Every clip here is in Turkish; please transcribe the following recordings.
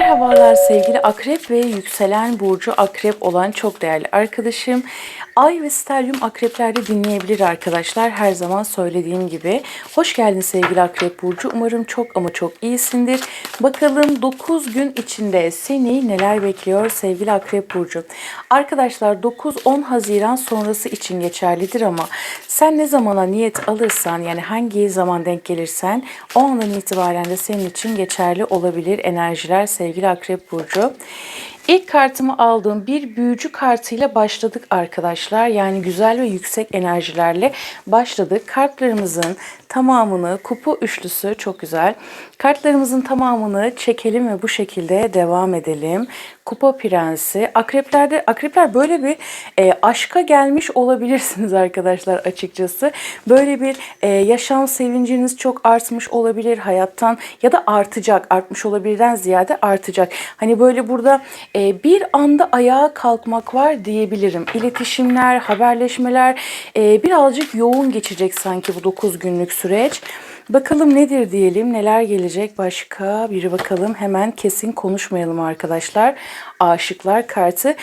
Merhabalar sevgili akrep ve yükselen burcu akrep olan çok değerli arkadaşım. Ay ve stelyum akreplerde dinleyebilir arkadaşlar. Her zaman söylediğim gibi. Hoş geldin sevgili akrep burcu. Umarım çok ama çok iyisindir. Bakalım 9 gün içinde seni neler bekliyor sevgili akrep burcu. Arkadaşlar 9-10 Haziran sonrası için geçerlidir ama sen ne zamana niyet alırsan yani hangi zaman denk gelirsen o andan itibaren de senin için geçerli olabilir enerjiler sevgili Akrep Burcu. İlk kartımı aldığım bir büyücü kartıyla başladık arkadaşlar. Yani güzel ve yüksek enerjilerle başladık. Kartlarımızın tamamını kupa üçlüsü çok güzel. Kartlarımızın tamamını çekelim ve bu şekilde devam edelim. Kupa prensi. Akreplerde akrepler böyle bir e, aşka gelmiş olabilirsiniz arkadaşlar açıkçası. Böyle bir e, yaşam sevinciniz çok artmış olabilir hayattan ya da artacak. Artmış olabilirden ziyade artacak. Hani böyle burada e, bir anda ayağa kalkmak var diyebilirim. İletişimler, haberleşmeler e, birazcık yoğun geçecek sanki bu 9 günlük süreç. Bakalım nedir diyelim, neler gelecek başka bir bakalım. Hemen kesin konuşmayalım arkadaşlar. Aşıklar kartı.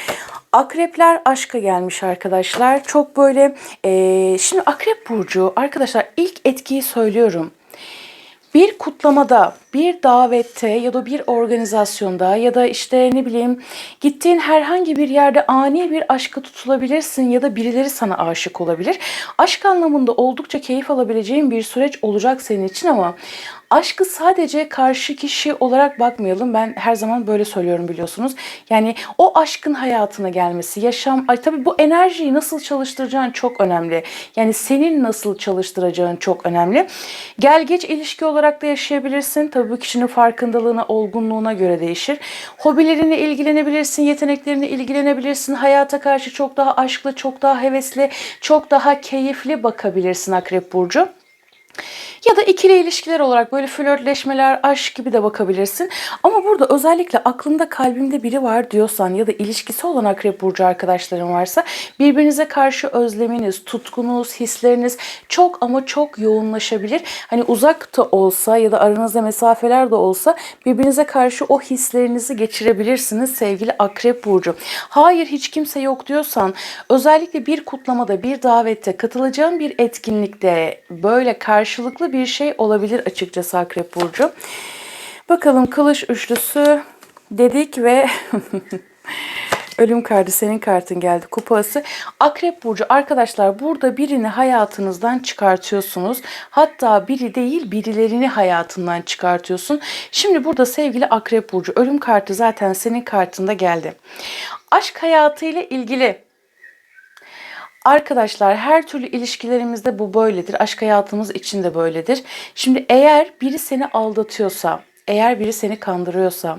Akrepler aşka gelmiş arkadaşlar. Çok böyle, e, şimdi akrep burcu arkadaşlar ilk etkiyi söylüyorum. Bir kutlamada, bir davette ya da bir organizasyonda ya da işte ne bileyim gittiğin herhangi bir yerde ani bir aşka tutulabilirsin ya da birileri sana aşık olabilir. Aşk anlamında oldukça keyif alabileceğin bir süreç olacak senin için ama aşkı sadece karşı kişi olarak bakmayalım. Ben her zaman böyle söylüyorum biliyorsunuz. Yani o aşkın hayatına gelmesi, yaşam, ay tabii bu enerjiyi nasıl çalıştıracağın çok önemli. Yani senin nasıl çalıştıracağın çok önemli. Gel geç ilişki olarak da yaşayabilirsin. Tabii bu kişinin farkındalığına, olgunluğuna göre değişir. Hobilerine ilgilenebilirsin, yeteneklerine ilgilenebilirsin. Hayata karşı çok daha aşklı, çok daha hevesli, çok daha keyifli bakabilirsin Akrep Burcu. Ya da ikili ilişkiler olarak böyle flörtleşmeler, aşk gibi de bakabilirsin. Ama burada özellikle aklında kalbimde biri var diyorsan ya da ilişkisi olan akrep burcu arkadaşların varsa birbirinize karşı özleminiz, tutkunuz, hisleriniz çok ama çok yoğunlaşabilir. Hani uzak da olsa ya da aranızda mesafeler de olsa birbirinize karşı o hislerinizi geçirebilirsiniz sevgili akrep burcu. Hayır hiç kimse yok diyorsan özellikle bir kutlamada, bir davette, katılacağın bir etkinlikte böyle karşılıklı bir şey olabilir açıkçası Akrep Burcu. Bakalım kılıç üçlüsü dedik ve Ölüm kartı senin kartın geldi kupası. Akrep Burcu arkadaşlar burada birini hayatınızdan çıkartıyorsunuz. Hatta biri değil birilerini hayatından çıkartıyorsun. Şimdi burada sevgili Akrep Burcu ölüm kartı zaten senin kartında geldi. Aşk hayatıyla ilgili Arkadaşlar her türlü ilişkilerimizde bu böyledir. Aşk hayatımız için de böyledir. Şimdi eğer biri seni aldatıyorsa, eğer biri seni kandırıyorsa,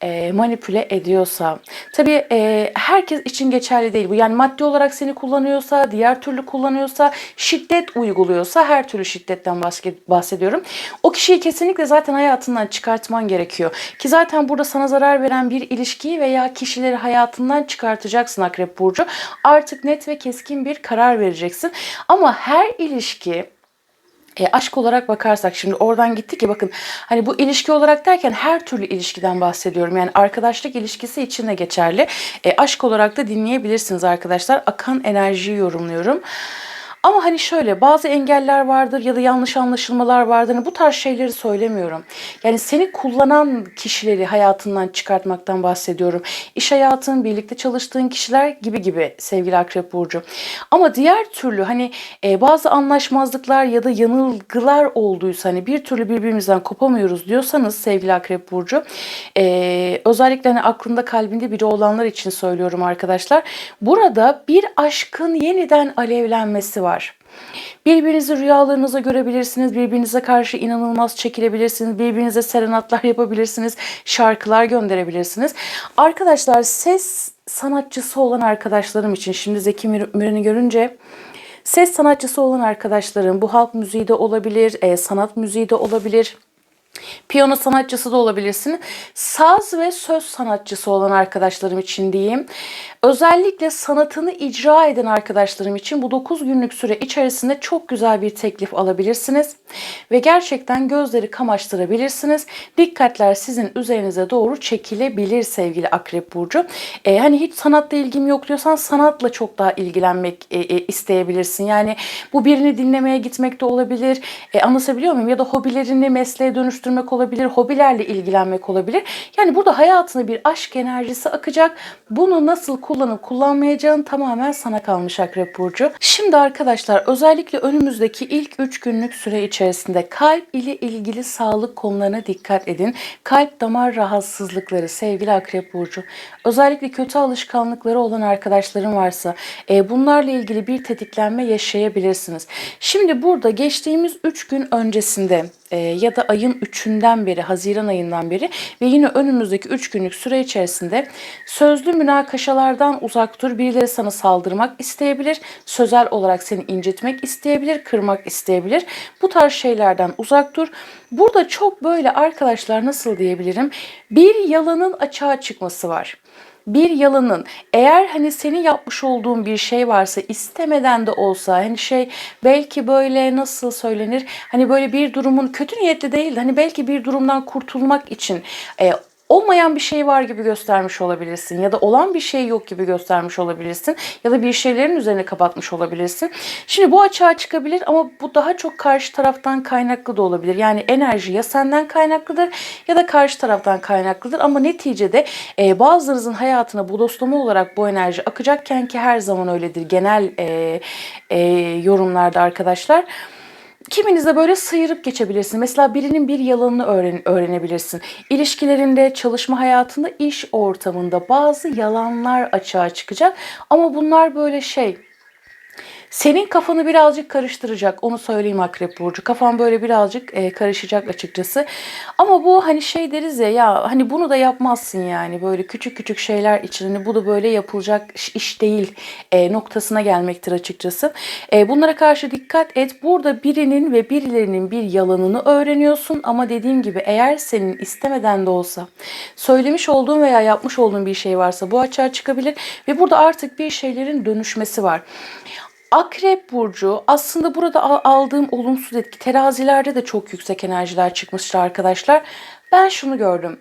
e, manipüle ediyorsa, tabii e, herkes için geçerli değil bu. Yani maddi olarak seni kullanıyorsa, diğer türlü kullanıyorsa, şiddet uyguluyorsa, her türlü şiddetten bahsediyorum. O kişiyi kesinlikle zaten hayatından çıkartman gerekiyor. Ki zaten burada sana zarar veren bir ilişkiyi veya kişileri hayatından çıkartacaksın Akrep Burcu. Artık net ve keskin bir karar vereceksin. Ama her ilişki e, aşk olarak bakarsak şimdi oradan gittik ki bakın hani bu ilişki olarak derken her türlü ilişkiden bahsediyorum. Yani arkadaşlık ilişkisi için de geçerli. E, aşk olarak da dinleyebilirsiniz arkadaşlar. Akan enerjiyi yorumluyorum. Ama hani şöyle bazı engeller vardır ya da yanlış anlaşılmalar vardır. Hani bu tarz şeyleri söylemiyorum. Yani seni kullanan kişileri hayatından çıkartmaktan bahsediyorum. İş hayatın, birlikte çalıştığın kişiler gibi gibi sevgili Akrep Burcu. Ama diğer türlü hani e, bazı anlaşmazlıklar ya da yanılgılar olduysa hani bir türlü birbirimizden kopamıyoruz diyorsanız sevgili Akrep Burcu e, özellikle hani aklında kalbinde biri olanlar için söylüyorum arkadaşlar. Burada bir aşkın yeniden alevlenmesi var var. Birbirinizi rüyalarınızda görebilirsiniz. Birbirinize karşı inanılmaz çekilebilirsiniz. Birbirinize serenatlar yapabilirsiniz. Şarkılar gönderebilirsiniz. Arkadaşlar ses sanatçısı olan arkadaşlarım için şimdi Zeki Müren'i görünce ses sanatçısı olan arkadaşlarım bu halk müziği de olabilir, e, sanat müziği de olabilir Piyano sanatçısı da olabilirsin. Saz ve söz sanatçısı olan arkadaşlarım için diyeyim. Özellikle sanatını icra eden arkadaşlarım için bu 9 günlük süre içerisinde çok güzel bir teklif alabilirsiniz. Ve gerçekten gözleri kamaştırabilirsiniz. Dikkatler sizin üzerinize doğru çekilebilir sevgili Akrep Burcu. Ee, hani hiç sanatla ilgim yok diyorsan sanatla çok daha ilgilenmek e, e, isteyebilirsin. Yani bu birini dinlemeye gitmek de olabilir. E, anlatabiliyor muyum? Ya da hobilerini mesleğe dönüştürmek olabilir. Hobilerle ilgilenmek olabilir. Yani burada hayatına bir aşk enerjisi akacak. Bunu nasıl kullanıp kullanmayacağın tamamen sana kalmış Akrep Burcu. Şimdi arkadaşlar özellikle önümüzdeki ilk 3 günlük süre içerisinde kalp ile ilgili sağlık konularına dikkat edin. Kalp damar rahatsızlıkları sevgili Akrep Burcu. Özellikle kötü alışkanlıkları olan arkadaşlarım varsa e, bunlarla ilgili bir tetiklenme yaşayabilirsiniz. Şimdi burada geçtiğimiz 3 gün öncesinde e, ya da ayın 3'ünden beri, Haziran ayından beri ve yine önümüzdeki 3 günlük süre içerisinde sözlü münakaşalardan uzak dur. Birileri sana saldırmak isteyebilir, sözel olarak seni incitmek isteyebilir, kırmak isteyebilir. Bu tarz şeylerden uzak dur. Burada çok böyle arkadaşlar nasıl diyebilirim? Bir yalanın açığa çıkması var bir yalanın eğer hani senin yapmış olduğun bir şey varsa istemeden de olsa hani şey belki böyle nasıl söylenir? Hani böyle bir durumun kötü niyetli değil hani belki bir durumdan kurtulmak için e, olmayan bir şey var gibi göstermiş olabilirsin ya da olan bir şey yok gibi göstermiş olabilirsin ya da bir şeylerin üzerine kapatmış olabilirsin. Şimdi bu açığa çıkabilir ama bu daha çok karşı taraftan kaynaklı da olabilir. Yani enerji ya senden kaynaklıdır ya da karşı taraftan kaynaklıdır ama neticede e, bazılarınızın hayatına bodoslama olarak bu enerji akacakken ki her zaman öyledir genel e, e, yorumlarda arkadaşlar. Kiminizde böyle sıyırıp geçebilirsin. Mesela birinin bir yalanını öğren öğrenebilirsin. İlişkilerinde, çalışma hayatında, iş ortamında bazı yalanlar açığa çıkacak. Ama bunlar böyle şey senin kafanı birazcık karıştıracak. Onu söyleyeyim Akrep Burcu. Kafan böyle birazcık e, karışacak açıkçası. Ama bu hani şey deriz ya ya hani bunu da yapmazsın yani. Böyle küçük küçük şeyler için hani bu da böyle yapılacak iş değil e, noktasına gelmektir açıkçası. E, bunlara karşı dikkat et. Burada birinin ve birilerinin bir yalanını öğreniyorsun. Ama dediğim gibi eğer senin istemeden de olsa söylemiş olduğun veya yapmış olduğun bir şey varsa bu açığa çıkabilir. Ve burada artık bir şeylerin dönüşmesi var. Akrep burcu aslında burada aldığım olumsuz etki terazilerde de çok yüksek enerjiler çıkmıştı arkadaşlar. Ben şunu gördüm.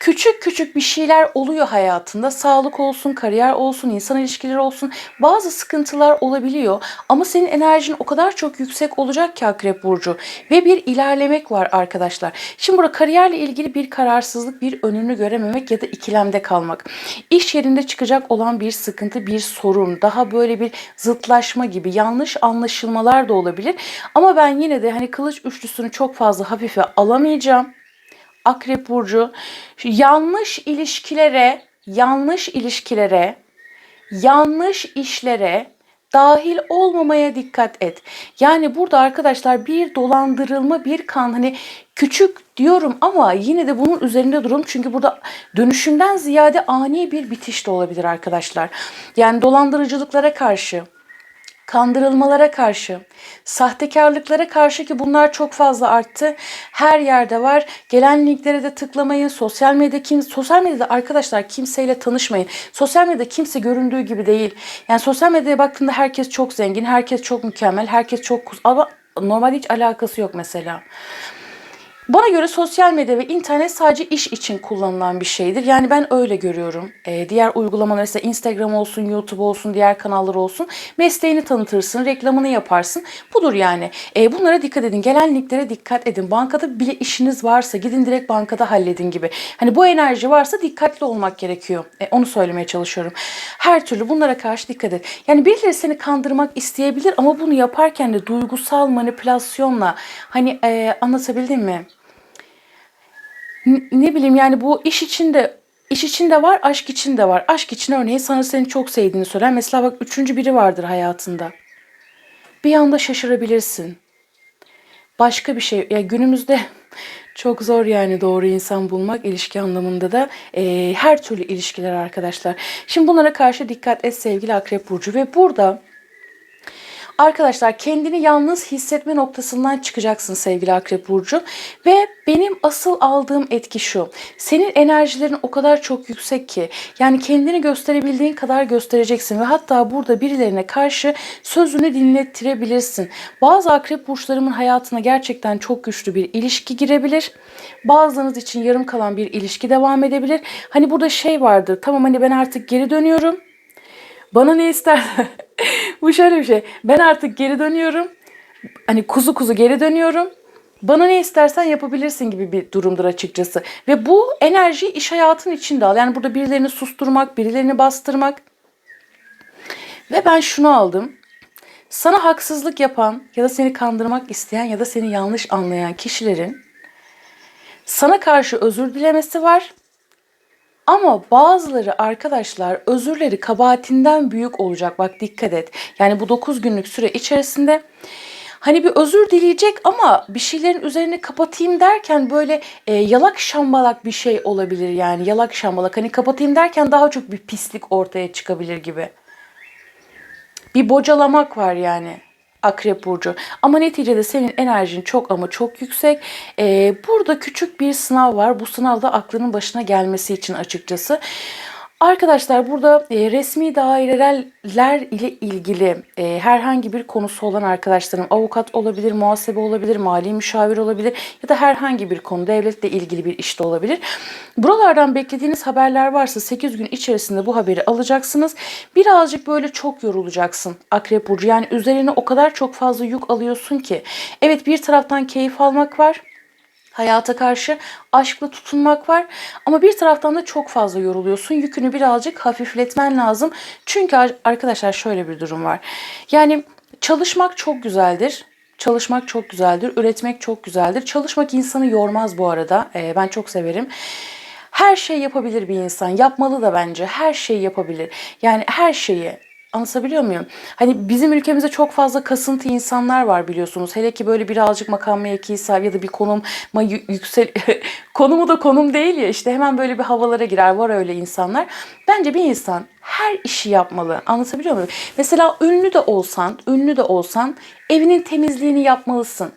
Küçük küçük bir şeyler oluyor hayatında. Sağlık olsun, kariyer olsun, insan ilişkileri olsun. Bazı sıkıntılar olabiliyor. Ama senin enerjin o kadar çok yüksek olacak ki Akrep Burcu. Ve bir ilerlemek var arkadaşlar. Şimdi burada kariyerle ilgili bir kararsızlık, bir önünü görememek ya da ikilemde kalmak. İş yerinde çıkacak olan bir sıkıntı, bir sorun, daha böyle bir zıtlaşma gibi yanlış anlaşılmalar da olabilir. Ama ben yine de hani kılıç üçlüsünü çok fazla hafife alamayacağım. Akrep burcu yanlış ilişkilere, yanlış ilişkilere, yanlış işlere dahil olmamaya dikkat et. Yani burada arkadaşlar bir dolandırılma, bir kan hani küçük diyorum ama yine de bunun üzerinde durun. Çünkü burada dönüşümden ziyade ani bir bitiş de olabilir arkadaşlar. Yani dolandırıcılıklara karşı kandırılmalara karşı, sahtekarlıklara karşı ki bunlar çok fazla arttı. Her yerde var. Gelen linklere de tıklamayın. Sosyal medyada kim sosyal medyada arkadaşlar kimseyle tanışmayın. Sosyal medyada kimse göründüğü gibi değil. Yani sosyal medyaya baktığında herkes çok zengin, herkes çok mükemmel, herkes çok ama normal hiç alakası yok mesela. Bana göre sosyal medya ve internet sadece iş için kullanılan bir şeydir. Yani ben öyle görüyorum. Ee, diğer uygulamalar ise Instagram olsun, YouTube olsun, diğer kanallar olsun. Mesleğini tanıtırsın, reklamını yaparsın. Budur yani. Ee, bunlara dikkat edin. Gelen linklere dikkat edin. Bankada bile işiniz varsa gidin direkt bankada halledin gibi. Hani bu enerji varsa dikkatli olmak gerekiyor. Ee, onu söylemeye çalışıyorum. Her türlü bunlara karşı dikkat et. Yani birileri seni kandırmak isteyebilir ama bunu yaparken de duygusal manipülasyonla hani e, anlatabildim mi? Ne bileyim yani bu iş içinde iş içinde var, aşk içinde var. Aşk için örneğin sana seni çok sevdiğini söyler. Mesela bak üçüncü biri vardır hayatında. Bir anda şaşırabilirsin. Başka bir şey. Ya günümüzde çok zor yani doğru insan bulmak ilişki anlamında da e, her türlü ilişkiler arkadaşlar. Şimdi bunlara karşı dikkat et sevgili Akrep Burcu ve burada Arkadaşlar kendini yalnız hissetme noktasından çıkacaksın sevgili Akrep Burcu. Ve benim asıl aldığım etki şu. Senin enerjilerin o kadar çok yüksek ki yani kendini gösterebildiğin kadar göstereceksin ve hatta burada birilerine karşı sözünü dinlettirebilirsin. Bazı Akrep Burçlarımın hayatına gerçekten çok güçlü bir ilişki girebilir. Bazılarınız için yarım kalan bir ilişki devam edebilir. Hani burada şey vardır tamam hani ben artık geri dönüyorum. Bana ne ister? Bu şöyle bir şey. Ben artık geri dönüyorum. Hani kuzu kuzu geri dönüyorum. Bana ne istersen yapabilirsin gibi bir durumdur açıkçası. Ve bu enerjiyi iş hayatın içinde al. Yani burada birilerini susturmak, birilerini bastırmak. Ve ben şunu aldım. Sana haksızlık yapan ya da seni kandırmak isteyen ya da seni yanlış anlayan kişilerin sana karşı özür dilemesi var. Ama bazıları arkadaşlar özürleri kabahatinden büyük olacak. Bak dikkat et. Yani bu 9 günlük süre içerisinde hani bir özür dileyecek ama bir şeylerin üzerini kapatayım derken böyle e, yalak şambalak bir şey olabilir yani yalak şambalak. Hani kapatayım derken daha çok bir pislik ortaya çıkabilir gibi. Bir bocalamak var yani. Akrep Burcu. Ama neticede senin enerjin çok ama çok yüksek. Ee, burada küçük bir sınav var. Bu sınavda aklının başına gelmesi için açıkçası. Arkadaşlar burada e, resmi daireler ile ilgili e, herhangi bir konusu olan arkadaşlarım avukat olabilir, muhasebe olabilir, mali müşavir olabilir ya da herhangi bir konu devletle ilgili bir işte olabilir. Buralardan beklediğiniz haberler varsa 8 gün içerisinde bu haberi alacaksınız. Birazcık böyle çok yorulacaksın Akrep Burcu. Yani üzerine o kadar çok fazla yük alıyorsun ki. Evet bir taraftan keyif almak var hayata karşı aşkla tutunmak var. Ama bir taraftan da çok fazla yoruluyorsun. Yükünü birazcık hafifletmen lazım. Çünkü arkadaşlar şöyle bir durum var. Yani çalışmak çok güzeldir. Çalışmak çok güzeldir. Üretmek çok güzeldir. Çalışmak insanı yormaz bu arada. Ee, ben çok severim. Her şey yapabilir bir insan. Yapmalı da bence. Her şeyi yapabilir. Yani her şeyi Anlatabiliyor muyum? Hani bizim ülkemizde çok fazla kasıntı insanlar var biliyorsunuz. Hele ki böyle birazcık makam mevkii sahibi ya da bir konuma yüksel... Konumu da konum değil ya işte hemen böyle bir havalara girer. Var öyle insanlar. Bence bir insan her işi yapmalı. Anlatabiliyor muyum? Mesela ünlü de olsan, ünlü de olsan evinin temizliğini yapmalısın.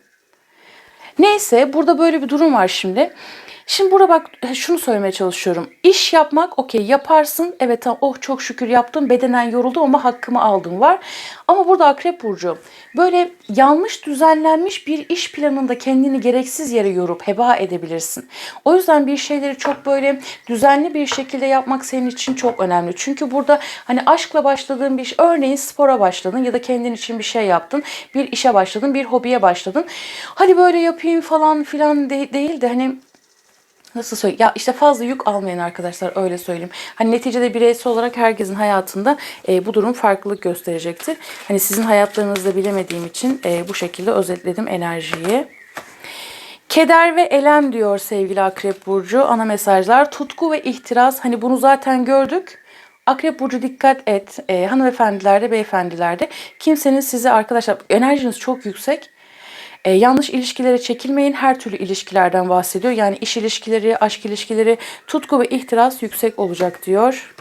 Neyse burada böyle bir durum var şimdi. Şimdi burada bak şunu söylemeye çalışıyorum. İş yapmak okey yaparsın. Evet oh çok şükür yaptım. Bedenen yoruldum ama hakkımı aldım var. Ama burada Akrep Burcu böyle yanlış düzenlenmiş bir iş planında kendini gereksiz yere yorup heba edebilirsin. O yüzden bir şeyleri çok böyle düzenli bir şekilde yapmak senin için çok önemli. Çünkü burada hani aşkla başladığın bir iş, örneğin spora başladın ya da kendin için bir şey yaptın. Bir işe başladın, bir hobiye başladın. Hadi böyle yapayım falan filan de, değil de hani nasıl söyleyeyim? Ya işte fazla yük almayın arkadaşlar öyle söyleyeyim. Hani neticede bireysel olarak herkesin hayatında e, bu durum farklılık gösterecektir. Hani sizin hayatlarınızda bilemediğim için e, bu şekilde özetledim enerjiyi. Keder ve elem diyor sevgili Akrep Burcu. Ana mesajlar tutku ve ihtiras. Hani bunu zaten gördük. Akrep Burcu dikkat et. E, hanımefendilerde, beyefendilerde. Kimsenin size arkadaşlar enerjiniz çok yüksek. E, yanlış ilişkilere çekilmeyin. Her türlü ilişkilerden bahsediyor. Yani iş ilişkileri, aşk ilişkileri, tutku ve ihtiras yüksek olacak diyor.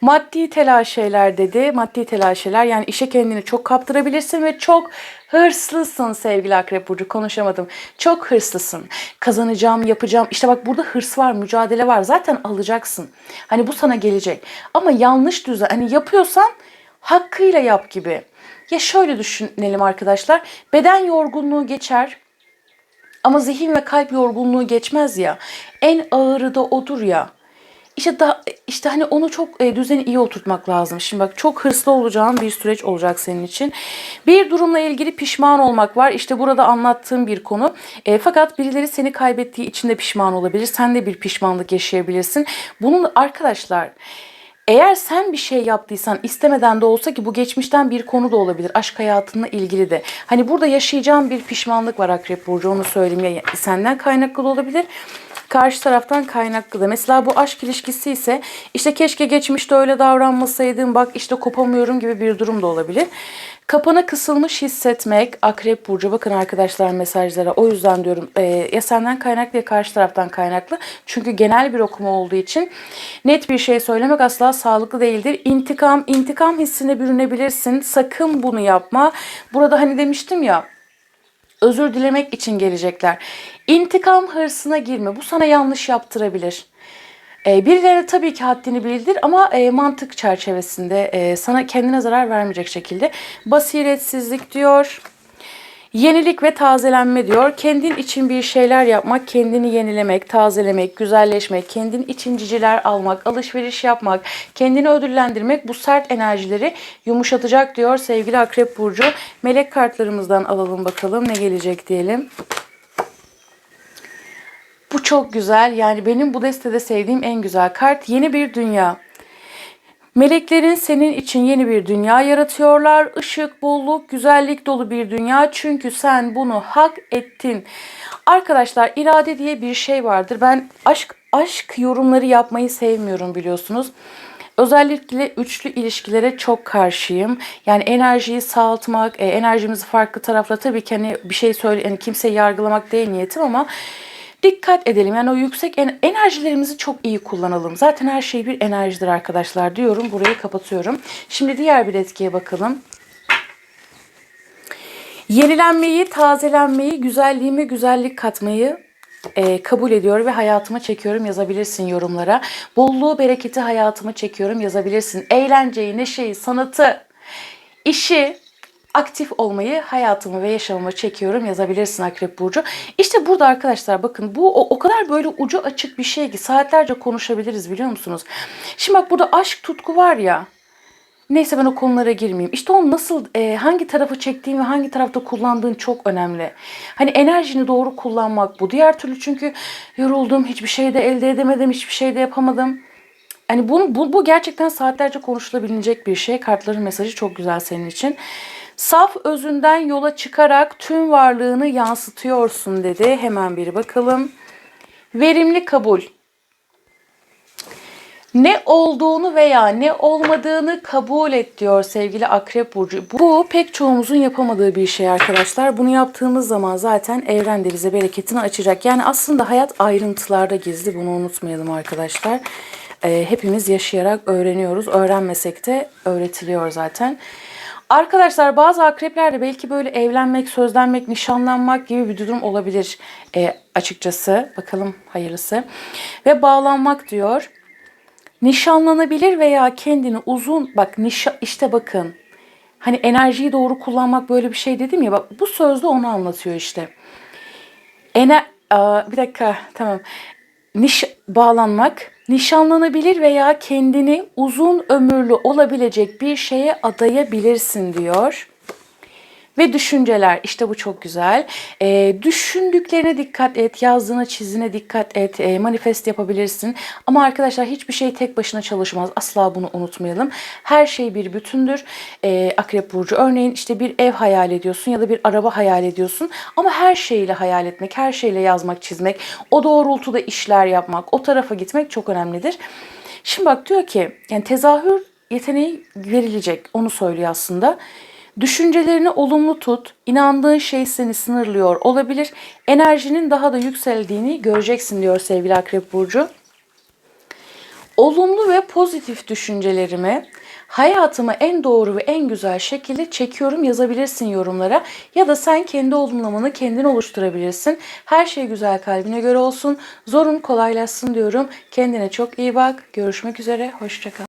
Maddi telaşeler dedi. Maddi telaşeler yani işe kendini çok kaptırabilirsin ve çok hırslısın sevgili Akrep Burcu. Konuşamadım. Çok hırslısın. Kazanacağım, yapacağım. İşte bak burada hırs var, mücadele var. Zaten alacaksın. Hani bu sana gelecek. Ama yanlış düzen. Hani yapıyorsan hakkıyla yap gibi. Ya şöyle düşünelim arkadaşlar. Beden yorgunluğu geçer. Ama zihin ve kalp yorgunluğu geçmez ya. En ağırı da odur ya. İşte da işte hani onu çok e, düzeni iyi oturtmak lazım. Şimdi bak çok hırslı olacağın bir süreç olacak senin için. Bir durumla ilgili pişman olmak var. İşte burada anlattığım bir konu. E, fakat birileri seni kaybettiği için de pişman olabilir. Sen de bir pişmanlık yaşayabilirsin. Bunun arkadaşlar eğer sen bir şey yaptıysan istemeden de olsa ki bu geçmişten bir konu da olabilir. Aşk hayatınla ilgili de. Hani burada yaşayacağın bir pişmanlık var Akrep Burcu onu söyleyeyim. Ya, senden kaynaklı da olabilir. karşı taraftan kaynaklı da. Mesela bu aşk ilişkisi ise işte keşke geçmişte öyle davranmasaydım bak işte kopamıyorum gibi bir durum da olabilir. Kapana kısılmış hissetmek Akrep Burcu bakın arkadaşlar mesajlara o yüzden diyorum e, ya senden kaynaklı ya karşı taraftan kaynaklı. Çünkü genel bir okuma olduğu için net bir şey söylemek asla sağlıklı değildir. İntikam, intikam hissine bürünebilirsin. Sakın bunu yapma. Burada hani demiştim ya özür dilemek için gelecekler. İntikam hırsına girme. Bu sana yanlış yaptırabilir. E, birilerine tabii ki haddini bildir ama e, mantık çerçevesinde e, sana kendine zarar vermeyecek şekilde. Basiretsizlik diyor. Yenilik ve tazelenme diyor. Kendin için bir şeyler yapmak, kendini yenilemek, tazelemek, güzelleşmek, kendin için ciciler almak, alışveriş yapmak, kendini ödüllendirmek bu sert enerjileri yumuşatacak diyor sevgili Akrep Burcu. Melek kartlarımızdan alalım bakalım ne gelecek diyelim. Çok güzel. Yani benim bu destede sevdiğim en güzel kart. Yeni bir dünya. Meleklerin senin için yeni bir dünya yaratıyorlar. Işık, bolluk, güzellik dolu bir dünya. Çünkü sen bunu hak ettin. Arkadaşlar irade diye bir şey vardır. Ben aşk aşk yorumları yapmayı sevmiyorum biliyorsunuz. Özellikle üçlü ilişkilere çok karşıyım. Yani enerjiyi sağaltmak, e, enerjimizi farklı taraflara tabii ki hani bir şey söyle, yani kimseyi yargılamak değil niyetim ama dikkat edelim. Yani o yüksek en- enerjilerimizi çok iyi kullanalım. Zaten her şey bir enerjidir arkadaşlar diyorum. Burayı kapatıyorum. Şimdi diğer bir etkiye bakalım. Yenilenmeyi, tazelenmeyi, güzelliğime güzellik katmayı e, kabul ediyor ve hayatıma çekiyorum yazabilirsin yorumlara. Bolluğu, bereketi hayatıma çekiyorum yazabilirsin. Eğlenceyi, neşeyi, sanatı, işi, aktif olmayı hayatıma ve yaşamıma çekiyorum yazabilirsin Akrep Burcu. İşte burada arkadaşlar bakın bu o, o kadar böyle ucu açık bir şey ki saatlerce konuşabiliriz biliyor musunuz? Şimdi bak burada aşk tutku var ya. Neyse ben o konulara girmeyeyim. İşte onu nasıl, e, hangi tarafı çektiğin ve hangi tarafta kullandığın çok önemli. Hani enerjini doğru kullanmak bu. Diğer türlü çünkü yoruldum, hiçbir şey de elde edemedim, hiçbir şey de yapamadım. Hani bunu, bu, bu gerçekten saatlerce konuşulabilecek bir şey. Kartların mesajı çok güzel senin için. Saf özünden yola çıkarak tüm varlığını yansıtıyorsun dedi. Hemen bir bakalım. Verimli kabul. Ne olduğunu veya ne olmadığını kabul et diyor sevgili Akrep Burcu. Bu pek çoğumuzun yapamadığı bir şey arkadaşlar. Bunu yaptığımız zaman zaten evren de bize bereketini açacak. Yani aslında hayat ayrıntılarda gizli. Bunu unutmayalım arkadaşlar. Ee, hepimiz yaşayarak öğreniyoruz. Öğrenmesek de öğretiliyor zaten. Arkadaşlar bazı akreplerde belki böyle evlenmek, sözlenmek, nişanlanmak gibi bir durum olabilir e, açıkçası. Bakalım hayırlısı. Ve bağlanmak diyor. Nişanlanabilir veya kendini uzun bak nişa, işte bakın hani enerjiyi doğru kullanmak böyle bir şey dedim ya bak bu sözde onu anlatıyor işte. Ener Aa, bir dakika tamam. Niş bağlanmak nişanlanabilir veya kendini uzun ömürlü olabilecek bir şeye adayabilirsin diyor. Ve düşünceler işte bu çok güzel. Ee, düşündüklerine dikkat et, yazdığına çizdiğine dikkat et, e, manifest yapabilirsin. Ama arkadaşlar hiçbir şey tek başına çalışmaz. Asla bunu unutmayalım. Her şey bir bütündür. Ee, Akrep Burcu örneğin işte bir ev hayal ediyorsun ya da bir araba hayal ediyorsun. Ama her şeyle hayal etmek, her şeyle yazmak, çizmek, o doğrultuda işler yapmak, o tarafa gitmek çok önemlidir. Şimdi bak diyor ki yani tezahür yeteneği verilecek. Onu söylüyor aslında. Düşüncelerini olumlu tut. İnandığın şey seni sınırlıyor olabilir. Enerjinin daha da yükseldiğini göreceksin diyor sevgili Akrep Burcu. Olumlu ve pozitif düşüncelerimi hayatıma en doğru ve en güzel şekilde çekiyorum yazabilirsin yorumlara. Ya da sen kendi olumlamanı kendin oluşturabilirsin. Her şey güzel kalbine göre olsun. Zorun kolaylaşsın diyorum. Kendine çok iyi bak. Görüşmek üzere. Hoşçakal.